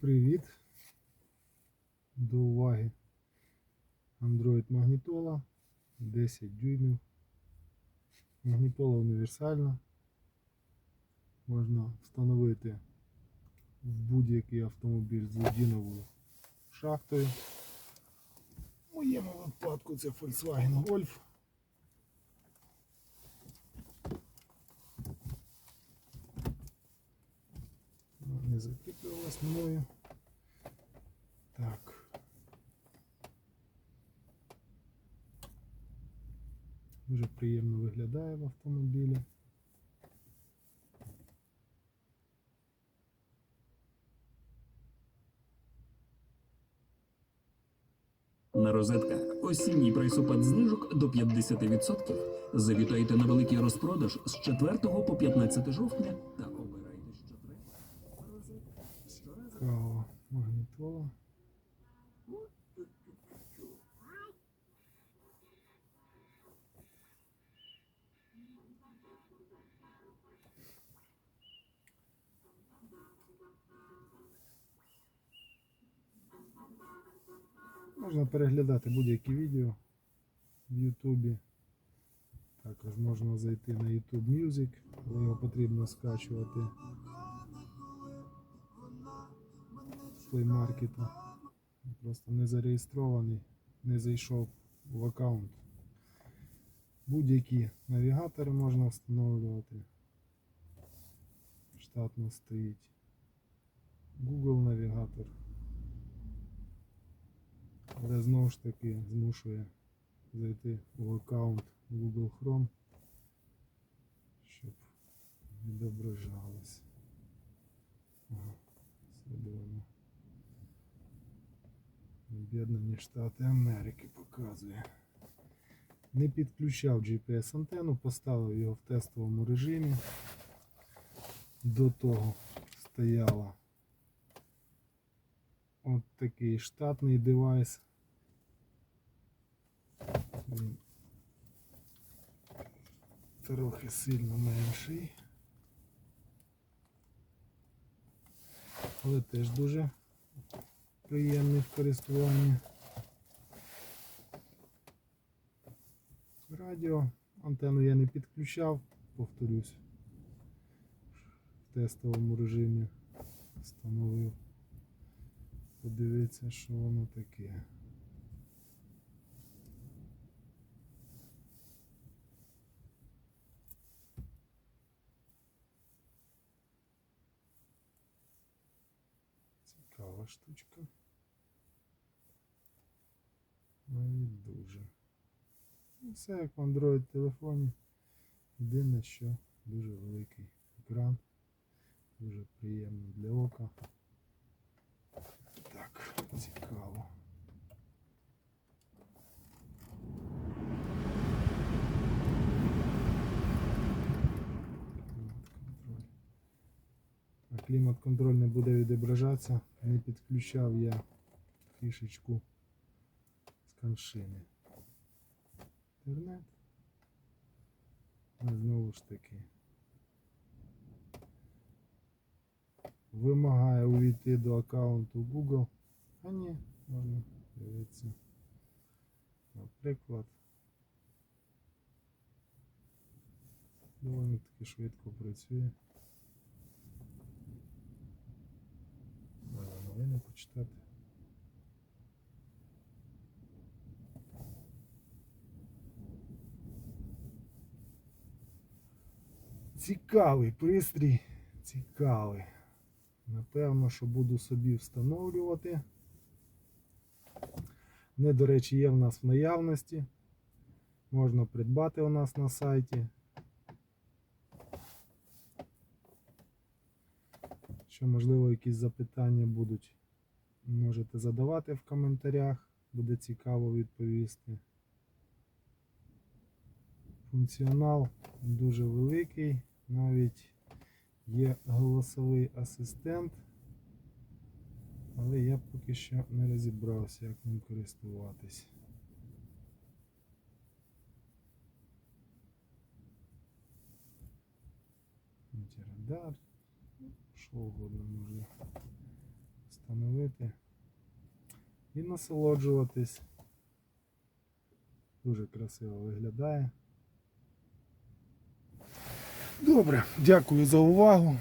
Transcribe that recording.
Привіт! До уваги Android магнітола 10 дюймів. Магнітола універсальна. Можна встановити в будь-який автомобіль з резиновою шахтою. В моєму випадку це Volkswagen Golf. Не закріплювалась мною. Так. Дуже приємно виглядає в автомобілі. На розетках осінній прайсупад знижок до 50%. Завітайте на великий розпродаж з 4 по 15 жовтня та Можна переглядати будь-які відео в Ютубі. Також можна зайти на YouTube Music, але його потрібно скачувати Play Market. Просто не зареєстрований, не зайшов в аккаунт. Будь-які навігатори можна встановлювати. Штатно стоїть. Google навігатор. Але знову ж таки змушує зайти в аккаунт Google Chrome, щоб відображалось. Об'єднані Штати Америки показує. Не підключав GPS антенну, поставив його в тестовому режимі. До того стояла от такий штатний девайс. Він трохи сильно менший. Але теж дуже приємний в користуванні. Радіо. Антенну я не підключав, повторюсь. В тестовому режимі встановив. Подивитися, що воно таке. Цікава штучка. Навіть дуже. Ну, Все як в Android телефоні. Єдине, що дуже великий екран. Дуже приємно для ока. Так, цікаво. Клімат-контроль. А клімат-контроль не буде відображатися. Не підключав я фішечку з коншини. Інтернет. А знову ж таки. Вимагає увійти до аккаунту Google. А ні, можна дивитися. Наприклад. Доволі таки швидко працює. Почитати. Цікавий пристрій, цікавий. Напевно, що буду собі встановлювати. Не, до речі, є в нас в наявності. Можна придбати у нас на сайті. Що, можливо, якісь запитання будуть, можете задавати в коментарях. Буде цікаво відповісти. Функціонал дуже великий, навіть Є голосовий асистент, але я поки що не розібрався, як ним користуватись. Антирадар, що угодно можна встановити і насолоджуватись. Дуже красиво виглядає. Добре, дякую за увагу.